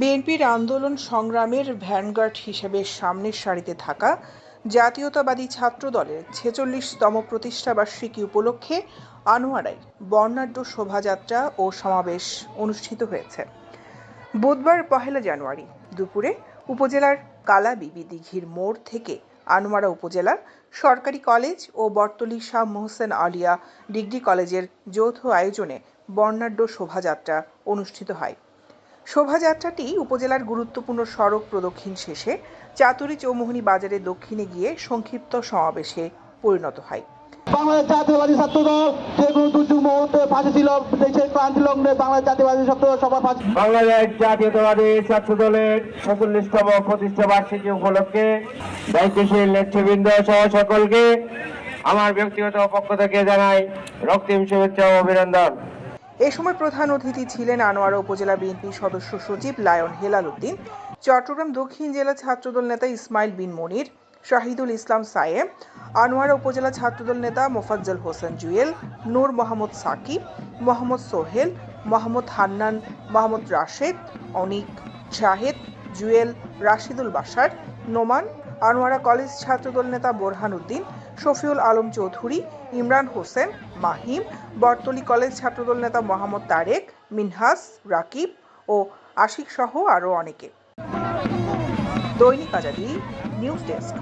বিএনপির আন্দোলন সংগ্রামের ভ্যানগার্ড হিসেবে সামনের সারিতে থাকা জাতীয়তাবাদী ছাত্র দলের ছেচল্লিশতম প্রতিষ্ঠাবার্ষিকী উপলক্ষে আনোয়ারায় বর্ণাঢ্য শোভাযাত্রা ও সমাবেশ অনুষ্ঠিত হয়েছে। বুধবার পহেলা জানুয়ারি দুপুরে উপজেলার কালাবিবি দিঘির মোড় থেকে আনোয়ারা উপজেলা সরকারি কলেজ ও বর্তলী শাহ মোহসেন আলিয়া ডিগ্রি কলেজের যৌথ আয়োজনে বর্ণাঢ্য শোভাযাত্রা অনুষ্ঠিত হয়। শোভাযাত্রাটি উপজেলার গুরুত্বপূর্ণ সড়ক প্রদক্ষিণ শেষে চাতুরি চৌমুহনী বাজারের দক্ষিণে গিয়ে সংক্ষিপ্ত সমাবেশে পরিণত হয়। বাংলাদেশ জাতীয়বাদী ছাত্র দল যে কোনো দুর্যোগ মুহূর্তে ফাঁসি ছিল দেশের ক্রান্তি লগ্নে বাংলাদেশ জাতীয়বাদী ছাত্র দল সবার ফাঁসি। বাংলাদেশ জাতীয়তাবাদী ছাত্র দলের চল্লিশতম প্রতিষ্ঠা বার্ষিকী উপলক্ষে দায়িত্বশীল নেতৃবৃন্দ সহ সকলকে আমার ব্যক্তিগত পক্ষ থেকে জানাই রক্তিম শুভেচ্ছা ও অভিনন্দন। এ সময় প্রধান অতিথি ছিলেন আনোয়ারা উপজেলা বিএনপি সদস্য সচিব লায়ন হেলাল উদ্দিন, চট্টগ্রাম দক্ষিণ জেলা ছাত্রদল নেতা ইসমাইল বিন মনির, শাহিদুল ইসলাম সায়েম, আনোয়ারা উপজেলা ছাত্রদল নেতা মোফাজ্জল হোসেন জুয়েল, নূর মোহাম্মদ সাকিব মোহাম্মদ সোহেল, মোহাম্মদ হান্নান, মোহাম্মদ রাশেদ, অনিক শাহেদ, জুয়েল রাশিদুল বাসার নোমান, আনোয়ারা কলেজ ছাত্রদল নেতা বোরহান উদ্দিন শফিউল আলম চৌধুরী, ইমরান হোসেন, মাহিম বর্তলি কলেজ ছাত্রদল নেতা মোহাম্মদ তারেক, মিনহাস, রাকিব ও আশিক সহ আরও অনেকে। দৈনিক আজাদি, নিউজ ডেস্ক।